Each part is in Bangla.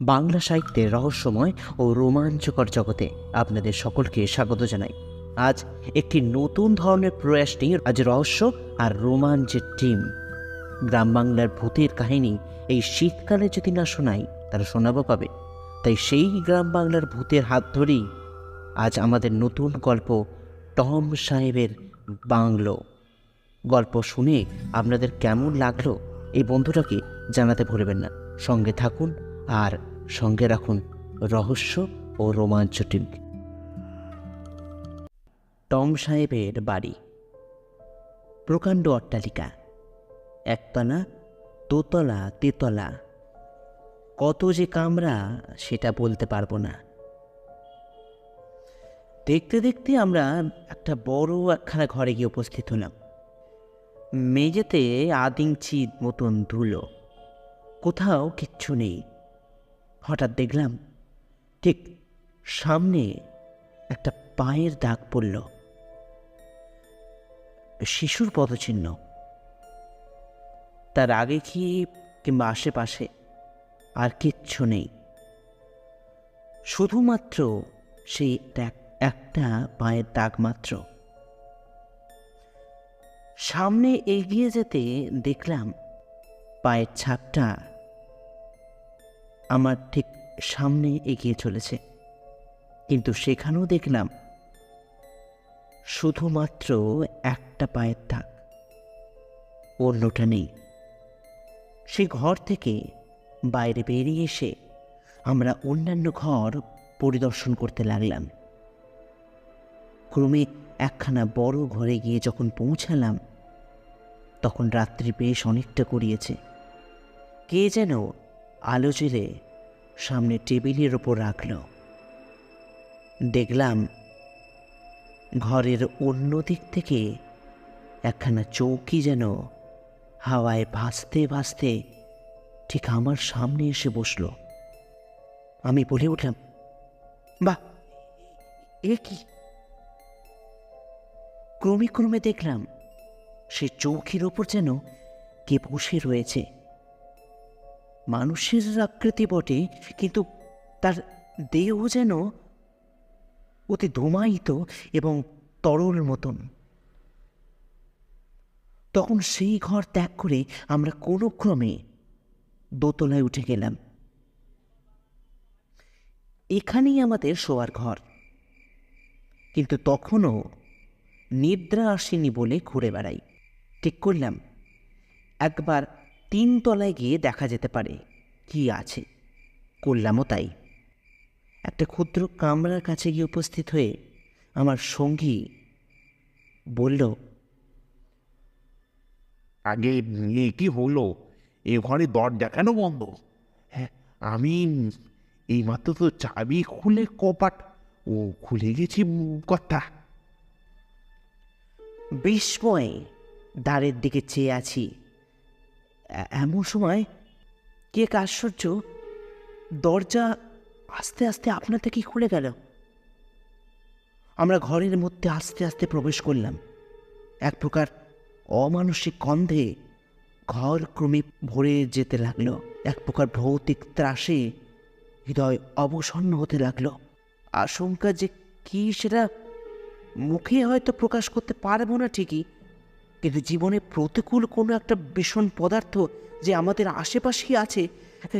বাংলা সাহিত্যের রহস্যময় ও রোমাঞ্চকর জগতে আপনাদের সকলকে স্বাগত জানাই। আজ একটি নতুন ধরনের প্রয়াস নিয়ে আজ রহস্য আর রোমাঞ্চের টিম। গ্রাম বাংলার ভূতের কাহিনী এই শীতকালে যদি না শোনাই তারা শোনাবো পাবে তাই সেই গ্রাম বাংলার ভূতের হাত ধরেই আজ আমাদের নতুন গল্প টম সাহেবের বাংলো। গল্প শুনে আপনাদের কেমন লাগল এই বন্ধুটাকে জানাতে ভুলবেন না। সঙ্গে থাকুন আর সঙ্গে রাখুন রহস্য ও রোমাঞ্চ টিম টম সাহেবের বাড়ি। প্রকাণ্ড অট্টালিকা। একতলা, দোতলা, তেতলা। কত যে কামরা, সেটা বলতে পারব না। দেখতে দেখতে আমরা একটা বড় একখানা ঘরে গিয়ে উপস্থিত হলাম। মেঝেতে আদিংচির মতন ধুলো, কোথাও কিচ্ছু নেই। হঠাৎ দেখলাম ঠিক সামনে একটা পায়ের দাগ পড়ল। শিশুর পদচিহ্ন। তার আগে কি কিংবা আশেপাশে আর কিচ্ছু নেই। শুধুমাত্র সেই এক- একটা পায়ের দাগ মাত্র। সামনে এগিয়ে যেতে দেখলাম পায়ের ছাপটা আমার ঠিক সামনে এগিয়ে চলেছে। কিন্তু সেখানেও দেখলাম শুধুমাত্র একটা পায়ের দাগ। অন্যটা নেই। সেই ঘর থেকে বাইরে বেরিয়ে এসে আমরা অন্যান্য ঘর পরিদর্শন করতে লাগলাম। ক্রমে একখানা বড় ঘরে গিয়ে যখন পৌঁছালাম, তখন রাত্রি বেশ অনেকটা করিয়েছে। কে যেন আলো জেলে সামনে টেবিলের ওপর রাখল। দেখলাম ঘরের অন্য দিক থেকে একখানা চৌকি যেন হাওয়ায় ভাসতে ভাসতে ঠিক আমার সামনে এসে বসল। আমি বলে উঠলাম, বাহ, এ কি? ক্রমে ক্রমে দেখলাম, সে চৌকির ওপর যেন কে বসে রয়েছে। মানুষের আকৃতি বটে, কিন্তু তার দেহ যেন অতি ধুমায়িত এবং তরল মতন। তখন সেই ঘর ত্যাগ করে আমরা কোনো ক্রমে দোতলায় উঠে গেলাম। এখানেই আমাদের শোয়ার ঘর। কিন্তু তখনও নিদ্রা আসেনি বলে ঘুরে বেড়াই। ঠিক করলাম। একবার তিন তলায় গিয়ে দেখা যেতে পারে কি আছে। করলামও তাই। একটা ক্ষুদ্র কামরার কাছে গিয়ে উপস্থিত হয়ে আমার সঙ্গী বলল, আগে কি হলো? এ ঘরে দরজা কেন বন্ধ? হ্যাঁ আমি এইমাত্র তো চাবি খুলে কপাট, ও খুলে গেছি কথা বিস্ময়ে দ্বারের দিকে চেয়ে আছি। এমন সময় কে এক আশ্চর্য, দরজা আস্তে আস্তে আপনা থেকেই খুলে গেল। আমরা ঘরের মধ্যে আস্তে আস্তে প্রবেশ করলাম। এক প্রকার অমানসিক গন্ধে ঘর ক্রমে ভরে যেতে লাগল। এক প্রকার ভৌতিক ত্রাসে হৃদয় অবসন্ন হতে লাগল। আশঙ্কা যে কি সেটা মুখে হয়তো প্রকাশ করতে পারব না ঠিকই, কিন্তু জীবনে প্রতিকূল কোনো একটা ভীষণ পদার্থ যে আমাদের আশেপাশেই আছে,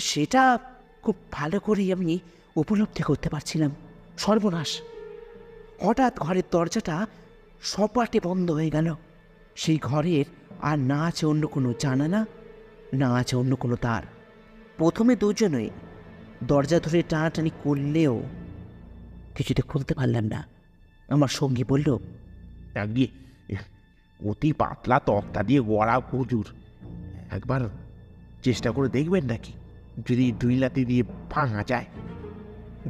সেটা খুব ভালো করেই আমি উপলব্ধি করতে পারছিলাম। সর্বনাশ। হঠাৎ ঘরের দরজাটা সপাটে বন্ধ হয়ে গেল। সেই ঘরের আর না আছে অন্য কোনো জানালা, না আছে অন্য কোনো তার। প্রথমে দুজনে দরজা ধরে টানাটানি করলেও কিছুতে খুলতে পারলাম না। আমার সঙ্গী বলল আগে অতি পাতলা তক্তা দিয়ে গড়া প্রচুর একবার চেষ্টা করে দেখবেন নাকি? যদি দুই লাতি দিয়ে ভাঙা যায়?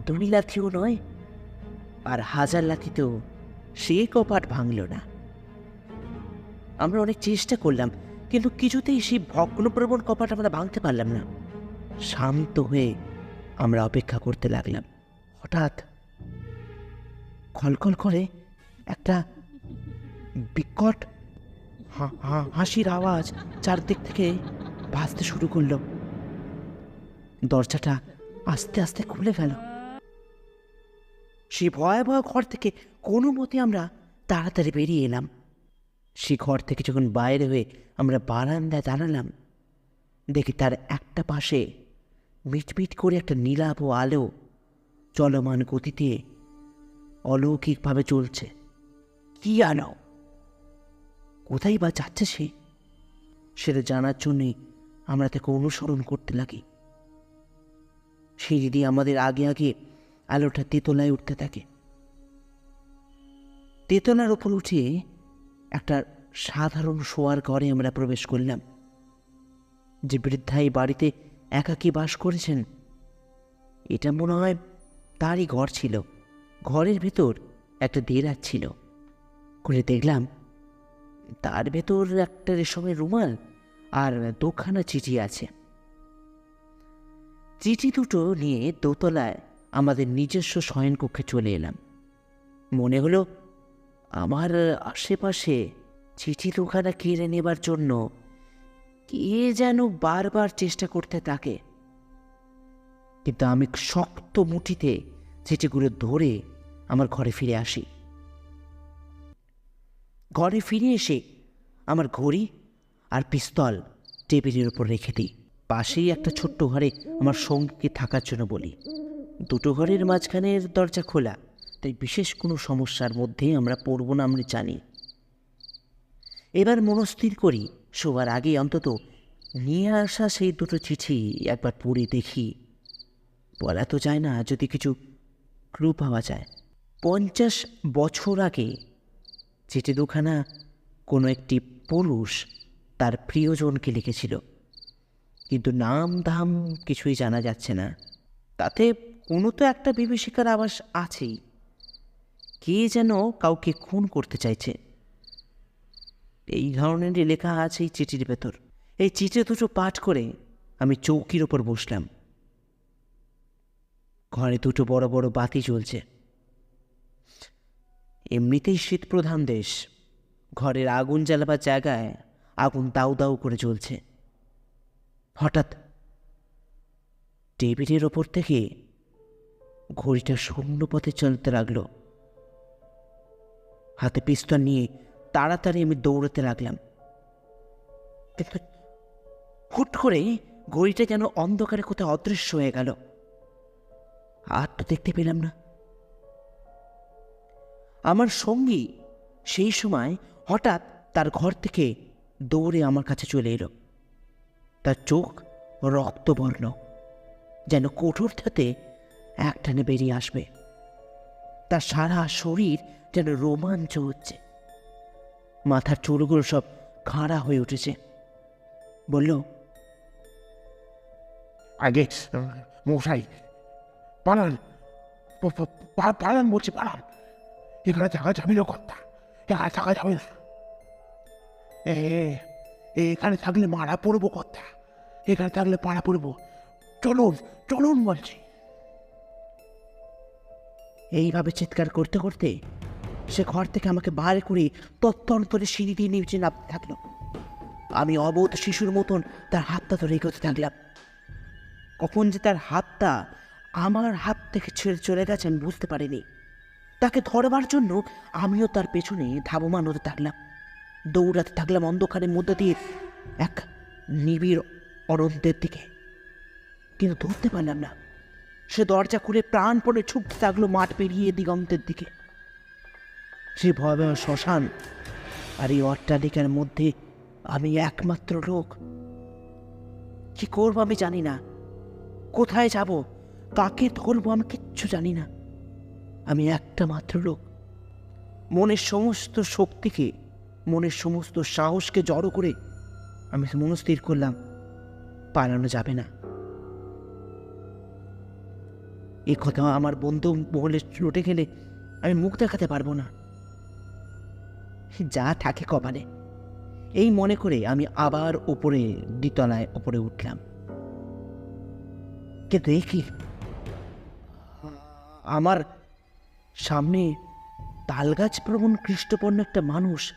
দুই লাথিও নয়, আর হাজার লাথিতেও সে কপাট ভাঙল না। আমরা অনেক চেষ্টা করলাম, কিন্তু কিছুতেই সেই ভগ্নপ্রবণ কপাট আমরা ভাঙতে পারলাম না। শান্ত হয়ে আমরা অপেক্ষা করতে লাগলাম। হঠাৎ খলখল করে একটা বিকট হাসির আওয়াজ চারদিক থেকে ভাসতে শুরু করল। দরজাটা আস্তে আস্তে খুলে গেল সেই ভয়াবহ ঘর থেকে কোনো মতে আমরা তাড়াতাড়ি বেরিয়ে এলাম। সে ঘর থেকে যখন বাইরে হয়ে আমরা বারান্দায় দাঁড়ালাম, দেখি তার একটা পাশে মিটমিট করে একটা নীলাভ আলো চলমান গতিতে অলৌকিকভাবে চলছে। কি আনাও? কোথায় বা যাচ্ছে সে? সেটা জানার জন্যে আমরা তাকে অনুসরণ করতে লাগি। সিঁড়ি দিয়ে আমাদের আগে আগে আলোটা তেতলায় উঠতে থাকে। তেতলার ওপর উঠে একটা সাধারণ শোয়ার ঘরে আমরা প্রবেশ করলাম। যে বৃদ্ধা এই বাড়িতে একাকী বাস করেছেন, এটা মনে হয় তারই ঘর ছিল। ঘরের ভেতর একটা দেরাজ ছিল। করে দেখলাম, তার ভেতর একটা রেশমের রুমাল আর দুখানা চিঠি আছে। চিঠি দুটো নিয়ে দোতলায় আমাদের নিজস্ব শয়নকক্ষে চলে এলাম। মনে হলো, আমার আশেপাশে চিঠি দুখানা কেড়ে নেবার জন্য কে যেন বারবার চেষ্টা করতে থাকে। কিন্তু আমি শক্ত মুঠিতে চিঠিগুলো ধরে আমার ঘরে ফিরে আসি। ঘরে ফিরে এসে আমার ঘড়ি আর পিস্তল টেবিলের ওপর রেখে দিই। পাশেই একটা ছোট্ট ঘরে আমার সঙ্গীকে থাকার জন্য বলি। দুটো ঘরের মাঝখানের দরজা খোলা, তাই বিশেষ কোনো সমস্যার মধ্যে আমরা পড়ব না, আমরা জানি। এবার মনস্থির করি, শোবার আগে অন্তত নিয়ে আসা সেই দুটো চিঠি একবার পড়ে দেখি। বলা তো যায় না, যদি কিছু ক্লু পাওয়া যায়। পঞ্চাশ বছর আগে চিঠি দুখানা কোনো একটি পুরুষ তার প্রিয়জনকে লিখেছিল। কিন্তু নাম দাম কিছুই জানা যাচ্ছে না। তাতে কোনো তো একটা বিভীষিকার আবাস আছেই। কে যেন কাউকে খুন করতে চাইছে। এই ধরনেরই লেখা আছে এই চিঠির ভেতর। এই চিঠি দুটো পাঠ করে আমি চৌকির ওপর বসলাম। ঘরে দুটো বড় বড় বাতি জ্বলছে। এমনিতেই শীতপ্রধান দেশ। ঘরের আগুন জ্বালাবার জায়গায় আগুন দাউ দাউ করে জ্বলছে। হঠাৎ টেবিলের ওপর থেকে ঘড়িটা শূন্য পথে চলতে লাগল। হাতে পিস্তল নিয়ে তাড়াতাড়ি আমি দৌড়াতে লাগলাম। কিন্তু হুট করে ঘড়িটা যেন অন্ধকারে কোথাও অদৃশ্য হয়ে গেল। আর তো দেখতে পেলাম না। আমার সঙ্গী সেই সময় হঠাৎ তার ঘর থেকে দৌড়ে আমার কাছে চলে এলো। তার চোখ রক্তবর্ণ, যেন কঠোর থেকে একটানে বেরিয়ে আসবে। তার সারা শরীর যেন রোমাঞ্চ হচ্ছে। মাথার চুলগুলো সব খাড়া হয়ে উঠেছে। বলল, আগে মশাই পালান পালান বলছি পালান এখানে থাকা যাবে না কথা এখানে থাকা যাবে না এ এখানে থাকলে মারা পড়ব কথা এখানে থাকলে মারা পড়ব চলুন চলুন বলছি এইভাবে চিৎকার করতে করতে সে ঘর থেকে আমাকে বার করে তত্তরে সিঁড়ি দিয়ে নিচে নামতে থাকল। আমি অবোধ শিশুর মতন তার হাতটা ধরে এগোতে থাকলাম। কখন যে তার হাতটা আমার হাত থেকে ছেড়ে চলে গেছেন বুঝতে পারিনি। তাকে ধরবার জন্য আমিও তার পেছনে ধাবমান হতে থাকলাম। দৌড়াতে থাকলাম অন্ধকারের মধ্যে দিয়ে এক নিবিড় অনন্তের দিকে। কিন্তু ধরতে পারলাম না। সে দরজা খুলে প্রাণপণে ছুটতে থাকল মাঠ পেরিয়ে দিগন্তের দিকে। সে ভয়াবহ শ্মশান আর এই অট্টালিকার মধ্যে আমি একমাত্র লোক। কি করব আমি জানি না। কোথায় যাব? কাকে ধরবো আমি কিচ্ছু জানি না। আমি একটা মাত্র লোক। মনের সমস্ত শক্তিকে, মনের সমস্ত সাহসকে জড়ো করে আমি মনস্থির করলাম, পালানো যাবে না। এ কথা আমার বন্ধু মহলে লুটে গেলে আমি মুখ দেখাতে পারব না। যা থাকে কপালে। এই মনে করে আমি আবার উপরে, দ্বিতলায় উপরে উঠলাম। কিন্তু এ কি? আমার সামনে তালগাছ প্রবণ খ্রিস্টপূর্ণ একটা মানুষ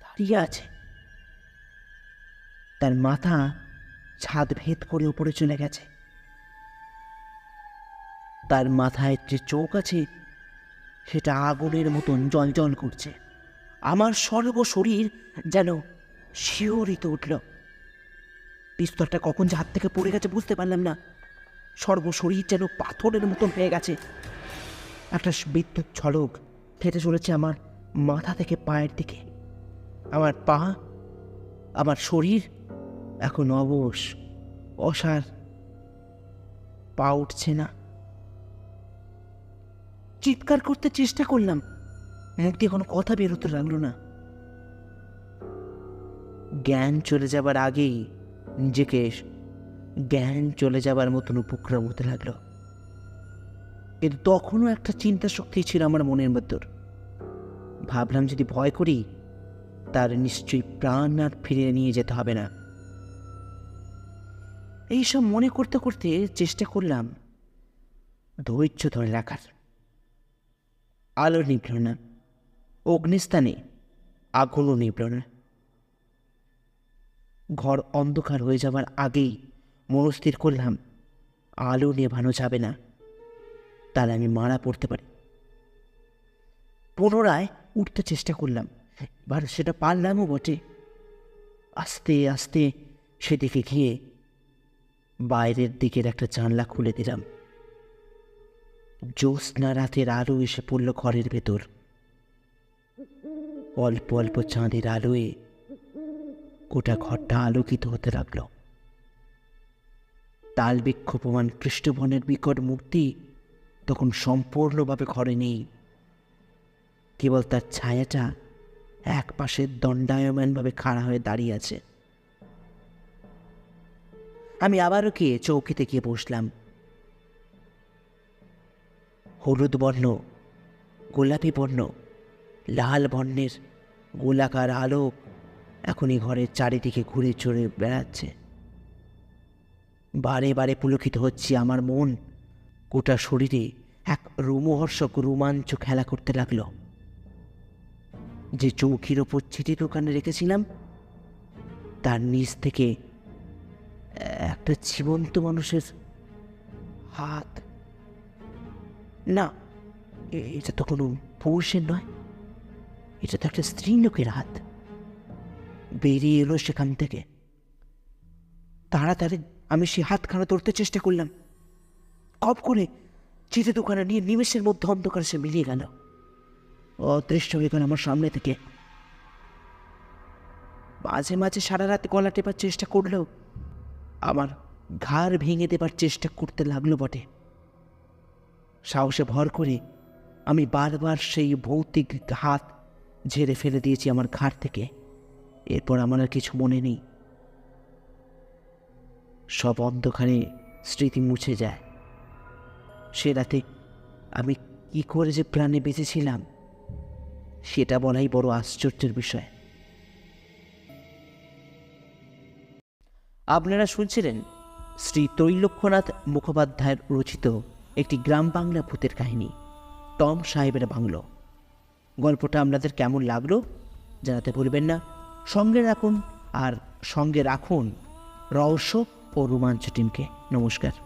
দাঁড়িয়ে আছে। তার মাথা ছাদ ভেদ করে উপরে চলে গেছে। তার মাথায় যে চোখ আছে, সেটা আগুনের মতন জল করছে। আমার সর্ব শরীর যেন শিহরিত উঠল। পিস্তলটা কখন যে হাত থেকে পড়ে গেছে বুঝতে পারলাম না। সর্ব শরীর যেন পাথরের মতন হয়ে গেছে। একটা বিদ্যুৎ ঝলক ফেটে চলেছে আমার মাথা থেকে পায়ের দিকে। আমার পা, আমার শরীর এখন অবশ, অসার। পা উঠছে না। চিৎকার করতে চেষ্টা করলাম। মুখ দিয়ে কোনো কথা বেরোতে লাগল না। জ্ঞান চলে যাবার আগেই নিজেকে জ্ঞান চলে যাবার মতন উপক্রম হতে লাগল। কিন্তু তখনও একটা চিন্তা শক্তি ছিল আমার মনের মধ্যে। ভাবলাম যদি ভয় করি, তার নিশ্চয়ই প্রাণ আর ফিরিয়ে নিয়ে যেতে হবে না। এইসব মনে করতে করতে চেষ্টা করলাম ধৈর্য ধরে রাখার। আলো নিভল না, অগ্নিস্থানে আগুনও নিভল না। ঘর অন্ধকার হয়ে যাবার আগেই মনস্থির করলাম, আলো নেভানো যাবে না। তাহলে আমি মারা পড়তে পারি। পুনরায় উঠতে চেষ্টা করলাম, এবার সেটা পারলামও বটে। আস্তে আস্তে সেদিকে গিয়ে বাইরের দিকের একটা জানলা খুলে দিলাম। জ্যোৎস্না রাতের আলো এসে পড়ল ঘরের ভেতর। অল্প অল্প চাঁদের আলোয় গোটা ঘরটা আলোকিত হতে লাগল। তাল বিক্ষোভমান কৃষ্ণবনের বিকট মূর্তি তখন সম্পূর্ণভাবে ঘরে নেই। কেবল তার ছায়াটা এক পাশে দণ্ডায়মানভাবে খাড়া হয়ে দাঁড়িয়ে আছে। আমি আবারও গিয়ে চৌকিতে গিয়ে বসলাম। হলুদ বর্ণ, গোলাপি বর্ণ, লাল বর্ণের গোলাকার আলোক এখনই ঘরের চারিদিকে ঘুরে চড়ে বেড়াচ্ছে। বারে বারে পুলকিত হচ্ছে আমার মন। গোটা শরীরে এক রোমহর্ষক রোমাঞ্চ খেলা করতে লাগল। যে চৌকির ওপর চিঠি দোকানে রেখেছিলাম, তার নিচ থেকে একটা জীবন্ত মানুষের হাত। না এটা তো কোনো পুরুষের নয়। এটা তো একটা স্ত্রী লোকের হাত। বেরিয়ে এলো সেখান থেকে। তাড়াতাড়ি আমি সে হাতখানা ধরতে চেষ্টা করলাম। কপ করে চিঠি দোকানে নিয়ে নিমেষের মধ্যে অন্ধকার সে মিলিয়ে গেল। অদৃশ্য হয়ে গেল আমার সামনে থেকে। মাঝে মাঝে সারা রাত গলা টেপার চেষ্টা করলেও আমার ঘাড় ভেঙে দেবার চেষ্টা করতে লাগল বটে। সাহসে ভর করে আমি বারবার সেই ভৌতিক হাত ঝেড়ে ফেলে দিয়েছি আমার ঘাড় থেকে। এরপর আমার আর কিছু মনে নেই। সব অন্ধখানে স্মৃতি মুছে যায়। সে রাতে আমি কি করে যে প্রাণে বেঁচেছিলাম, সেটা বলাই বড় আশ্চর্যের বিষয়। আপনারা শুনছিলেন শ্রী তৈলক্ষ্যনাথ মুখোপাধ্যায়ের রচিত একটি গ্রাম বাংলা ভূতের কাহিনী, টম সাহেবের বাংলো। গল্পটা আপনাদের কেমন লাগল জানাতে ভুলবেন না। সঙ্গে রাখুন আর সঙ্গে রাখুন রহস্য ও রোমাঞ্চ টিমকে নমস্কার